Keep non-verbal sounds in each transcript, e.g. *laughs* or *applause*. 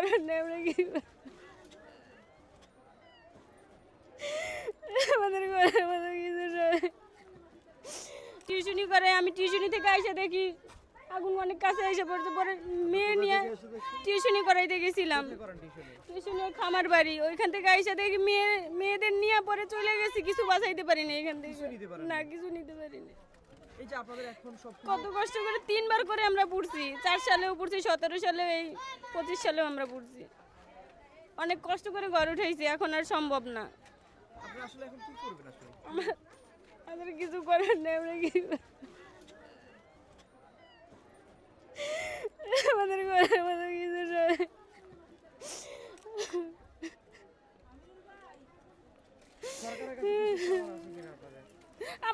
করার নেই আমরা কি? আমাদের ঘরে আমাদের কিছু টিউশনি করে আমি টিউশনি থেকে এসে দেখি আগুন অনেক কাছে এসে পড়তে পরে মেয়ে নিয়ে টিউশনি করাইতে গেছিলাম টিউশনে টিউশনি খামার বাড়ি। ওইখান থেকে এসে দেখি মেয়ে মেয়েদের নিয়ে পরে চলে গেছি। কিছু বাঁচাইতে পারিনি এখান থেকে। না কিছু নিতে পারিনি। এই যে আপনাদের এখন সব কত কষ্ট করে তিনবার করে আমরা পড়ছি। চার সালেও পড়ছি সতেরো সালেও এই পঁচিশ সালেও আমরা পড়ছি। অনেক কষ্ট করে ঘর উঠেছি এখন আর সম্ভব না। আপনি আসলে এখন কি করবেন আসলে? আমাদের কিছু করার নেই আমরা কি? আমাদের ঘরে আমাদের কিছু নয় সরকারের কাছে কিছু চাওয়ার আছে কিনা আপনাদের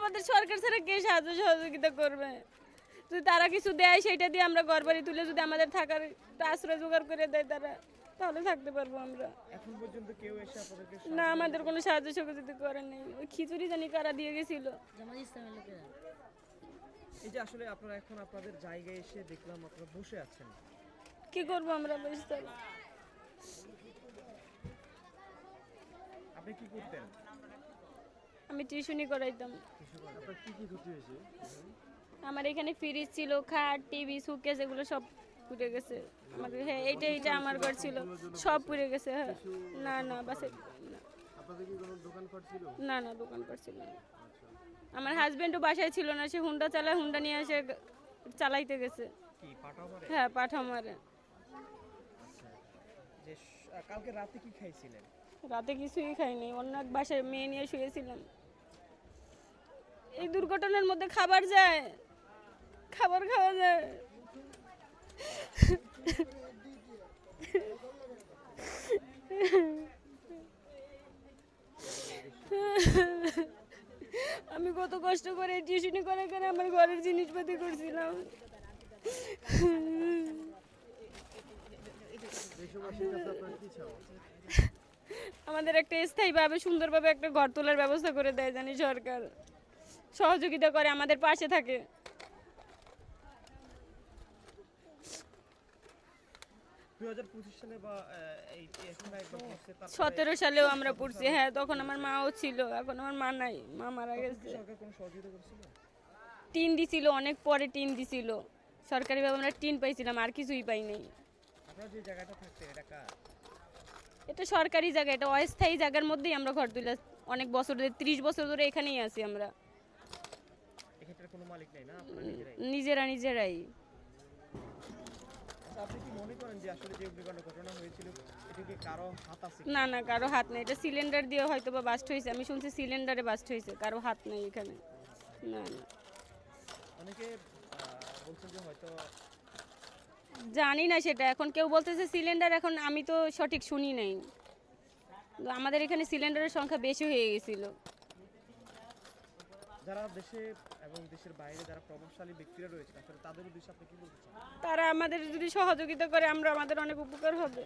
আমাদের সরকার ছাড়া কে সাহায্য সহযোগিতা করবে? যদি তারা কিছু দেয় সেটা দিয়ে আমরা ঘর বাড়ি তুলে যদি আমাদের থাকার আশ্রয় জোগাড় করে দেয় তারা তাহলে থাকতে পারব আমরা। এখন পর্যন্ত কেউ এসে আপনাদেরকে না আমাদের কোনো সাহায্য সহযোগিতা করে নেই। ওই খিচুড়ি জানি কারা দিয়ে গেছিল। এই যে আসলে আপনারা এখন আপনাদের জায়গায় এসে দেখলাম আপনারা বসে আছেন। কি করব আমরা বেশ তাহলে? আপনি কি করতেন? আমি টিউশনি করাইতাম। আমার এখানে ফ্রিজ ছিল খাট টিভি সুকেস এগুলো সব পুড়ে গেছে। আমার হ্যাঁ এইটা এইটা আমার ঘর ছিল। সব পুড়ে গেছে হ্যাঁ। না না বাসে না। না না দোকান ছিল না। আমার হাজবেন্ডও বাসায় ছিল না সে হুন্ডা চালায় হুন্ডা নিয়ে এসে চালাইতে গেছে। কি পাঠাও মারে? হ্যাঁ পাঠা মারে। যে কালকে রাতে কি খাইছিলেন? রাতে কিছুই খাইনি, অন্য এক বাসায় মেয়ে নিয়ে শুয়েছিলাম। এই দুর্ঘটনার মধ্যে খাবার যায়, খাবার খাওয়া যায়। আমি কত কষ্ট করে টিউশনি করে করে আমার ঘরের জিনিসপাতি করছিলাম দেশবাসীর কাছে আপনার কি চাওয়া *laughs* আমাদের একটা স্থায়ীভাবে সুন্দরভাবে একটা ঘর তোলার ব্যবস্থা করে দেয় জানি সরকার। সহযোগিতা করে আমাদের পাশে থাকে। সতেরো সালেও আমরা পড়ছি। হ্যাঁ তখন আমার মাও ছিল এখন আমার মা নাই মা মারা গেছে। সরকার কোনো সহযোগিতা করছিল? টিন দিছিল অনেক পরে টিন দিছিল। সরকারিভাবে আমরা টিন পাইছিলাম আর কিছুই পাই নাই। আপনারা যে জায়গাটা থাকতেন এটা কার? এটা সরকারি জায়গা এটা অস্থায়ী জায়গার মধ্যেই আমরা ঘর তুলে অনেক বছর ধরে ত্রিশ বছর ধরে এখানেই আছি আমরা। এক্ষেত্রে কোনো মালিক নেই না? আপনারা নিজেরাই? নিজেরা নিজেরাই। আচ্ছা, আপনি কি মনে করেন যে আসলে যে অগ্নিকাণ্ড ঘটনা হয়েছিল এটিকে কারও হাত আছে না না কারও হাত নেই। এটা সিলিন্ডার দিয়ে হয়তো বা বাস্ট হয়েছে। আমি শুনছি সিলিন্ডারে বাস্ট হয়েছে। কারও হাত নেই এখানে। না না। অনেকে বলছেন যে হয়তো জানি না সেটা। এখন কেউ বলতেছে সিলিন্ডার এখন আমি তো সঠিক শুনি নাই। আমাদের এখানে সিলিন্ডারের সংখ্যা বেশি হয়ে গেছিল। যারা দেশে এবং দেশের বাইরে যারা প্রভাবশালী ব্যক্তিরা রয়েছে তাদের উদ্দেশ্যে আপনি কি বলতে চান? তারা আমাদের যদি সহযোগিতা করে আমরা আমাদের অনেক উপকার হবে।